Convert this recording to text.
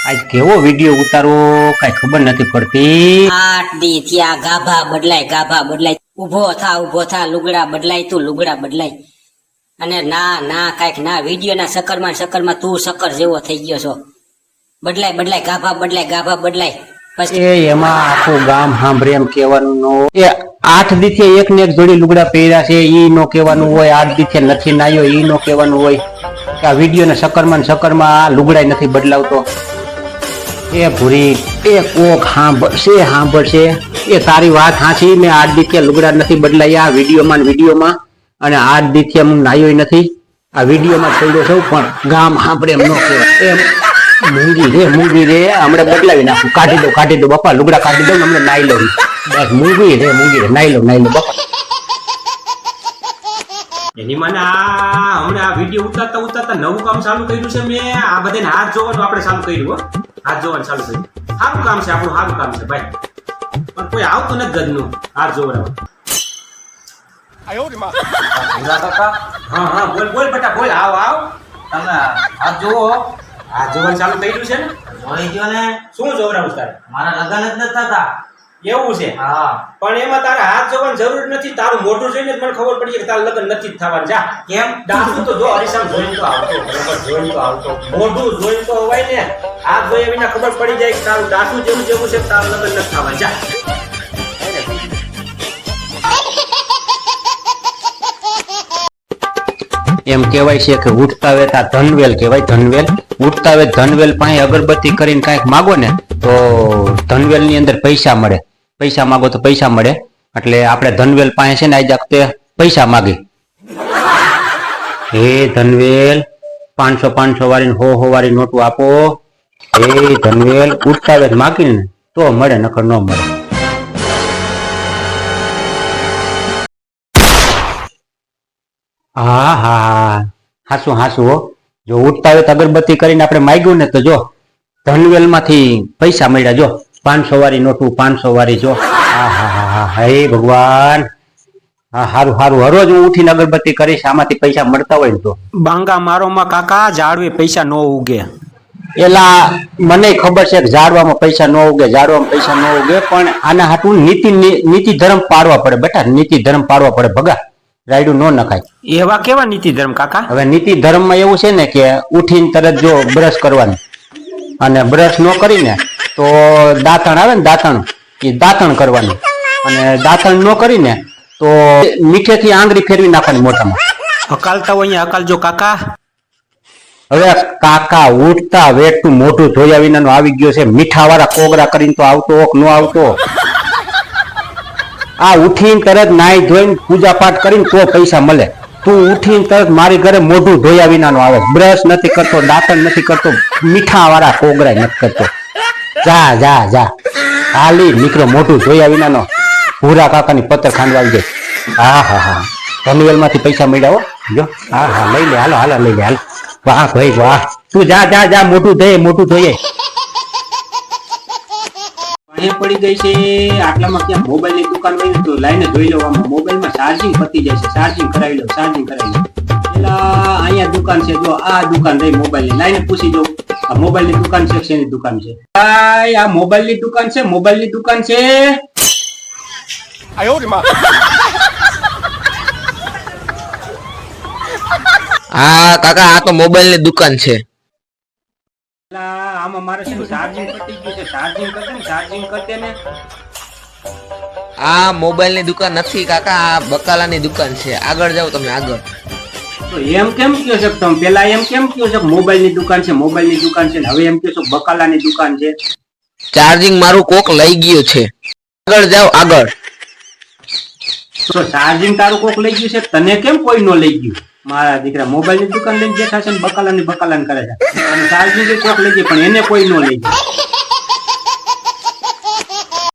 આજ કેવો વિડિયો ઉતારવો કઈ ખબર નથી પડતી. આઠ દી થયા ગાભા બદલાય ગાભા બદલાય. ઊભો થા ઊભો થા લુગડા બદલાય તું લુગડા બદલાય. અને ના ના કાંઈક ના વીડિયો ના સકરમાં સકરમાં તું સકર જેવો થઈ ગયો છો. બદલાય બદલાય ગાભા બદલાય ગાભા બદલાય. પછી એમાં આખું ગામ સાંભળે એમ કહેવાનું. ન એ આઠ દીથી એક ને એક જોડી લુગડા પહેર્યા છે ઈ નો કહેવાનું હોય આઠ દીથી નથી નાયો ઈ નો કહેવાનું હોય. કે આ વીડિયો ને સકરમાં સકરમાં આ લુગડા નથી બદલાવતો. એ ભૂરી, એ કોક સાંભળશે સાંભળશે એ તારી વાત હાચી મેં આદિત્ય લુગડા નથી બદલાયા વિડીયોમાં વિડીયોમાં, અને દીથી હું નાયો નથી. આ વિડીયોમાં છોડ્યો છું, પણ ગામ સાંભળે એમ ન એમ મૂંગી રે મૂંગી રે, હમણાં બદલાવી નાખું. કાઢી દો કાઢી દો બાપા, લુગડા કાઢી દો ને હમણાં નાઈ લઉં. બસ, મૂંગી રે મૂંગી રે, નાઈ લઉં નાઈ લઉં, બાપા. એની મને હમણાં આ વીડિયો ઉતારતા ઉતારતા નવું કામ ચાલુ કર્યું છે મેં. આ બધાને હાથ જોવાનું આપણે ચાલુ કર્યું, હો. હાથ જોવાનું ચાલુ થઈ સારું કામ છે આપણું સારું કામ છે ભાઈ. પણ કોઈ આવતું નથી ગજનું હાથ જોવડાવવા હા હા બોલ બોલ બેટા બોલ. આવ આવ. તમે હાથ જોવો. હાથ જોવાનું ચાલુ કર્યું છે ને? જોઈ ગયો ને. શું જોવડાવું તારે? મારા લગન જ નથી થતા. એવું છે. હા. પણ એમાં તારે હાથ જોવાની જરૂર નથી તારું મોઢું જોઈને જ મને ખબર પડી કે તારું લગ્ન નથી થવાનું. જા. કેમ? ડાકુ તો જો હરીસામ જોઈને તો આવતો જોઈને તો આવતો. મોઢું જોઈને તો હોય ને હાથ જોયા વિના ખબર પડી જાય કે તારું ડાકુ જેવું જેવું છે તારું લગ્ન નથી થવાનું. જા. એમ કહેવાય છે કે ઉઠતા વેતા ધનવેલ કહેવાય ધનવેલ. ઉઠતા વે ધનવેલ પાસે અગરબત્તી કરીને કાંઈક માગો ને તો ધનવેલની અંદર પૈસા મળે. પૈસા માગો તો પૈસા મળે. એટલે આપણે ધનવેલ પાસે છે ને આજ વખતે પૈસા માગે. હે ધનવેલ, પાંચસો પાંચસો વાળી હો હો વાળી નોટો આપો. હે ધનવેલ ઉઠતા વેત માગીને તો મળે, નકર ન મળે. હા હા હાસું હાસું, હો. જો ઉઠતા હોય તો અગરબત્તી કરીને આપણે માગ્યું ને તો જો ધનવેલમાંથી પૈસા મળ્યા, જો. પાંચસો વાળી નોટું પાંચસો વાળી જો. હા હા હા હા હે ભગવાન. હા સારું હારું. હરોજ હું ઉઠીને અગરબત્તી કરીશ આમાંથી પૈસા મળતા હોય ને તો. બાંગા મારોમાં કાકા ઝાડવે પૈસા ન ઉગે. એલા મને ખબર છે કે ઝાડવામાં પૈસા ન ઉગે ઝાડવામાં પૈસા ન ઉગે પણ આના હાટું નીતિ નીતિ ધર્મ પાડવા પડે બેટા. નીતિ ધર્મ પાડવા પડે ભગા. રાયડું ન નખાય. એવા કેવા નીતિ ધર્મ કાકા? હવે નીતિ ધર્મમાં એવું છે ને કે ઉઠીને તરત જો બ્રશ કરવાનું. અને બ્રશ ન કરીને તો દાંતણ આવે ને દાંતણ એ દાંતણ કરવાનું. અને દાંતણ ન કરીને તો મીઠેથી આંગળી ફેરવી નાખવાની મોઢામાં. હકાલતા હોય અહીંયા હકાલજો કાકા. હવે કાકા ઉઠતા વેઠતું મોઢું ધોયા વિનાનો આવી ગયો છે. મીઠા વાળા કોગરા કરીને તો આવતો હોક ન આવતો. આ ઉઠીને તરત નાઈ ધોઈને પૂજા પાઠ કરીને તો પૈસા મળે. તું ઉઠીને તરત મારી ઘરે મોઢું ધોયા વિનાનો આવે. બ્રશ નથી કરતો દાંતણ નથી કરતો મીઠા વાળા કોગરા નથી કરતો. જા જા જા. હાલી નીકળો મોઢું ધોયા વિનાનો. પૂરા કાકાની પત્તર ખાંડવા જાય. હા હા હા. પનવેલમાંથી પૈસા મળ્યા જો. હા હા, લઈ લે, હાલો હાલો, લઈ લે, હાલો. વાહ, ભાઈ, વાહ. તું જા જા જા મોટું ધોયે મોટું થઈએ પડી ગઈ છે. આટલામાં ક્યાં મોબાઈલની દુકાન હોય તો લાઈને જોઈ લેવા મોબાઈલમાં ચાર્જિંગ પતી જાય છે. ચાર્જિંગ કરાવી લો ચાર્જિંગ કરાવી લો. પેલા અહીંયા દુકાન છે, જો આ દુકાન રહી મોબાઈલની લાઈને પૂછી જો આ મોબાઈલની દુકાન છે શેની દુકાન છે? ભાઈ આ મોબાઈલની દુકાન છે મોબાઈલની દુકાન છે. હા કાકા આ તો મોબાઈલની દુકાન છે. આમાં મારે છે ચાર્જિંગ પતી ગયું છે. ચાર્જિંગ કરતે ને ચાર્જિંગ કરતે ને. આ મોબાઈલની દુકાન નથી કાકા આ બકાલા ની દુકાન છે. આગળ જાઓ તમે આગળ. તો એમ કેમ કયો છો? તમે પેલા એમ કેમ કયો છો? મોબાઈલની દુકાન છે મોબાઈલની દુકાન છે હવે એમ કયો છો બકાલા ની દુકાન છે? ચાર્જિંગ મારું કોક લઈ ગયું છે. આગળ જાઓ આગળ. તો ચાર્જિંગ તારું કોક લઈ ગયું છે? તને કેમ કોઈ નો લઈ ગયું? મારા દીકરા મોબાઈલની દુકાન લઈને બેઠા છે ને બકાલા ની બકાલા કરે છે. અને ચાર્જિંગ કોક લઈ ગયું પણ એને કોઈ નો લઈ ગયું.